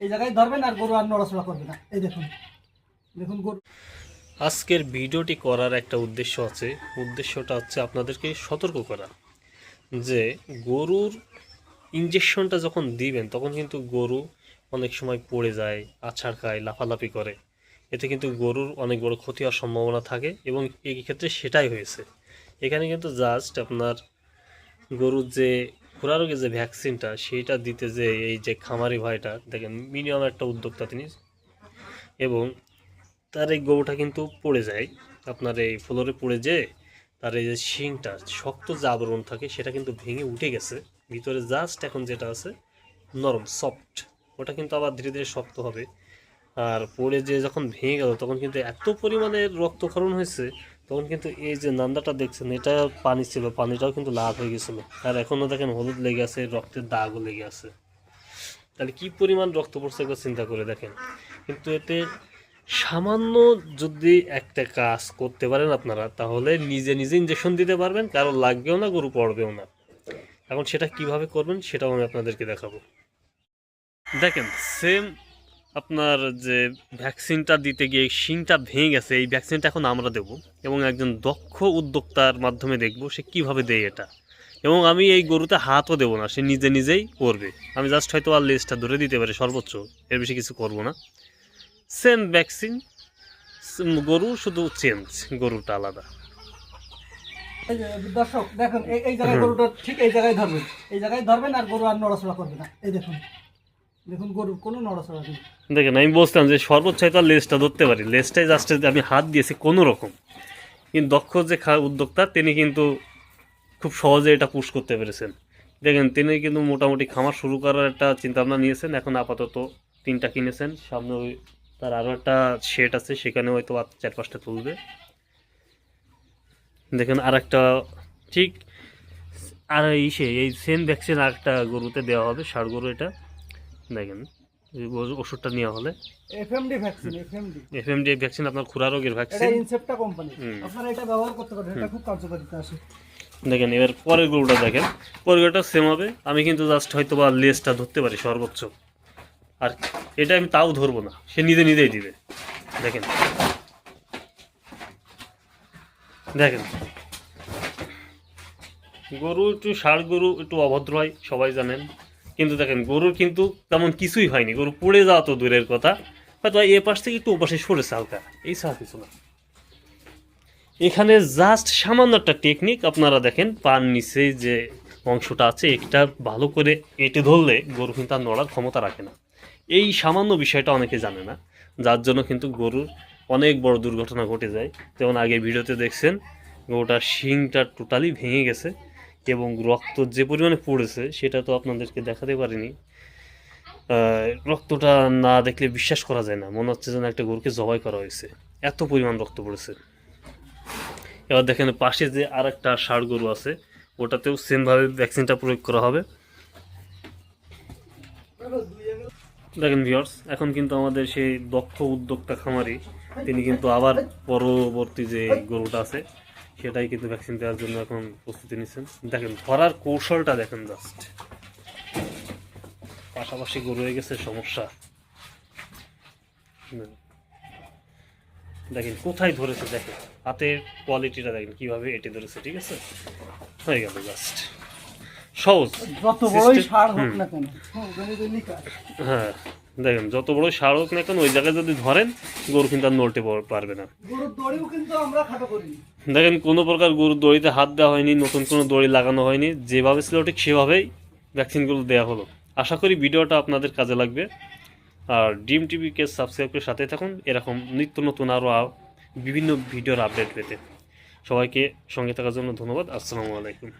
এই জায়গায় ধরবেন আর গরু আর নড়াচড়া করবে না। এই দেখুন। দেখুন গরু। আজকের ভিডিওটি করার একটা উদ্দেশ্য আছে। উদ্দেশ্যটা হচ্ছে আপনাদেরকে সতর্ক করা যে গরুর ইঞ্জেকশনটা যখন দিবেন, তখন কিন্তু গরু অনেক সময় পড়ে যায়, আছাড় খায়, লাফালাফি করে। এতে কিন্তু গরুর অনেক বড় ক্ষতি হওয়ার সম্ভাবনা থাকে এবং এই ক্ষেত্রে সেটাই হয়েছে। এখানে কিন্তু জাস্ট আপনার গরুর যে খুরা রোগের যে ভ্যাকসিনটা সেইটা দিতে যে এই যে খামারি ভাইটা, দেখেন মিনিমাম একটা উদ্যোক্তা তিনি। এবং তার এই গরুটা কিন্তু পড়ে যায়। আপনার এই ফ্লোরে পড়ে যেয়ে তার এই যে শিংটা, শক্ত যে আবরণ থাকে, সেটা কিন্তু ভেঙে উঠে গেছে। ভিতরে জাস্ট এখন যেটা আছে, নরম সফট ওটা কিন্তু আবার ধীরে ধীরে শক্ত হবে। আর পড়ে যে যখন ভেঙে গেল, তখন কিন্তু এত পরিমাণে রক্তক্ষরণ হয়েছে তখন কিন্তু এই যে নান্দাটা দেখছেন, এটা পানি ছিল, পানিটাও কিন্তু লাল হয়ে গেছিল। আর এখনও দেখেন হলুদ লেগে আছে, রক্তের দাগও লেগে আছে। তাহলে কি পরিমাণ রক্ত পড়ছে একবার চিন্তা করে দেখেন। কিন্তু এতে সামান্য যদি একটা কাজ করতে পারেন আপনারা, তাহলে নিজে নিজে ইঞ্জেকশন দিতে পারবেন, কারও লাগবেও না, গরু পড়বেও না। এখন সেটা কীভাবে করবেন, সেটাও আমি আপনাদেরকে দেখাবো। দেখেন সেম আপনার যে ভ্যাকসিনটা দিতে গিয়ে শিংটা ভেঙে গেছে এই ভ্যাকসিনটা এখন আমরা দেব এবং একজন দক্ষ উদ্যোক্তার মাধ্যমে দেখব সে কীভাবে দেয় এটা। এবং আমি এই গরুতে হাতও দেবো না সে নিজে নিজেই করবে। আমি জাস্ট হয়তো আর লেজটা ধরে দিতে পারি সর্বোচ্চ। এর বেশি কিছু করব না। সেম ভ্যাকসিন গরু শুধু চেঞ্জ গরুটা আলাদা। দর্শক দেখুন এই এই জায়গায় গরুটা ঠিক এই জায়গায় ধরবেন। এই জায়গায় ধরবেন আর গরু আর নড়াচড়া করবে না। এই দেখুন। দেখুন আমি বলছিলাম যে সর্বোচ্চ হয়তো লেজটা ধরতে পারি। লেজটাই জাস্ট আমি হাত দিয়েছি কোনো রকম। কিন্তু দক্ষ যে উদ্যোক্তা, তিনি কিন্তু খুব সহজে এটা পুশ করতে পেরেছেন। দেখেন, তিনি কিন্তু মোটামুটি খামার শুরু করার একটা চিন্তাভাবনা নিয়েছেন। এখন আপাতত তিনটা কিনেছেন। সামনে ওই তার আরও একটা শেড আছে, সেখানে হয়তো আর চার পাঁচটা তুলবে। দেখেন আর একটা ঠিক আর ইসে, এই সেম ভ্যাকসিন আর একটা গরুতে দেওয়া হবে ষাড় গরু এটা। দেখেন ওষুধটা নেওয়া হলে। FMD vaccine FMD. FMD vaccine আপনার খুরা রোগের এটা ভ্যাকসিন ইনসেপ্টা কোম্পানি আপনারা এটা ব্যবহার করতে পারেন এটা খুব কার্যকারিতা আছে। দেখেন এবার পরের গরুটা দেখেন। পরের গরুটা সেম হবে। আমি কিন্তু জাস্ট হয়তো বা লেজটা ধরতে পারি সর্বোচ্চ। আর এটা আমি তাও ধরবো না। সে নিজে নিজেই দিবে। দেখেন। দেখেন। গরু একটু ষাড় গরু একটু অভদ্র হয় সবাই জানেন। কিন্তু দেখেন, গরুর কিন্তু তেমন কিছুই হয়নি। গরু পড়ে যাওয়া তো দূরের কথা। হয়তো এ পাশ থেকে একটু ওপাশে সরেছে হালকা। এই ছাড়া কিছু না। এখানে জাস্ট সামান্য একটা টেকনিক আপনারা দেখেন পান নিচে যে অংশটা আছে, এটা ভালো করে এঁটে ধরলে গরু কিন্তু আর নড়ার ক্ষমতা রাখে না। এই সামান্য বিষয়টা অনেকে জানে না। যার জন্য কিন্তু গরুর অনেক বড় দুর্ঘটনা ঘটে যায়। যেমন আগে ভিডিওতে দেখছেন, গরুটার শিংটা টোটালি ভেঙে গেছে। এবং রক্ত যে পরিমাণে পড়েছে, সেটা তো আপনাদেরকে দেখাতে পারিনি। রক্তটা না দেখলে বিশ্বাস করা যায় না। মনে হচ্ছে যেন একটা গরুকে জবাই করা হয়েছে। এত পরিমাণ রক্ত পড়েছে। এবার দেখেন পাশে যে আর একটা ষাড় গরু আছে, ওটাতেও সেমভাবে ভ্যাকসিনটা প্রয়োগ করা হবে। দেখেন ভিওর্স এখন কিন্তু আমাদের সেই দক্ষ উদ্যোক্তা খামারি, তিনি কিন্তু আবার পরবর্তী যে গরুটা আছে সেটাই কিন্তু ভ্যাকসিন দেওয়ার জন্য এখন প্রস্তুতি নিচ্ছেন। দেখেন ধরার কৌশলটা দেখেন জাস্ট পাশাপাশি গরু হয়ে গেছে সমস্যা। দেখেন কোথায় ধরেছে দেখেন। হাতের কোয়ালিটিটা দেখেন কীভাবে এটি ধরেছে ঠিক আছে? হয়ে গেল জাস্ট সহজ। যত বড়ই সার হোক না কেন হ্যাঁ, দেখেন যত বড় সার হোক না কেন ওই জায়গায় যদি ধরেন গরু কিন্তু আর নড়তে পারবে না। দেখেন কোনো প্রকার গরুর দড়িতে হাত দেওয়া হয়নি নতুন কোনো দড়ি লাগানো হয়নি। যেভাবে ছিল ঠিক সেভাবেই ভ্যাকসিনগুলো দেওয়া হলো। আশা করি ভিডিওটা আপনাদের কাজে লাগবে। আর ডিম টিভিকে সাবস্ক্রাইব করে সাথে থাকুন। এরকম নিত্য নতুন আরও বিভিন্ন ভিডিওর আপডেট পেতে। সবাইকে সঙ্গে থাকার জন্য ধন্যবাদ। আসসালামু আলাইকুম।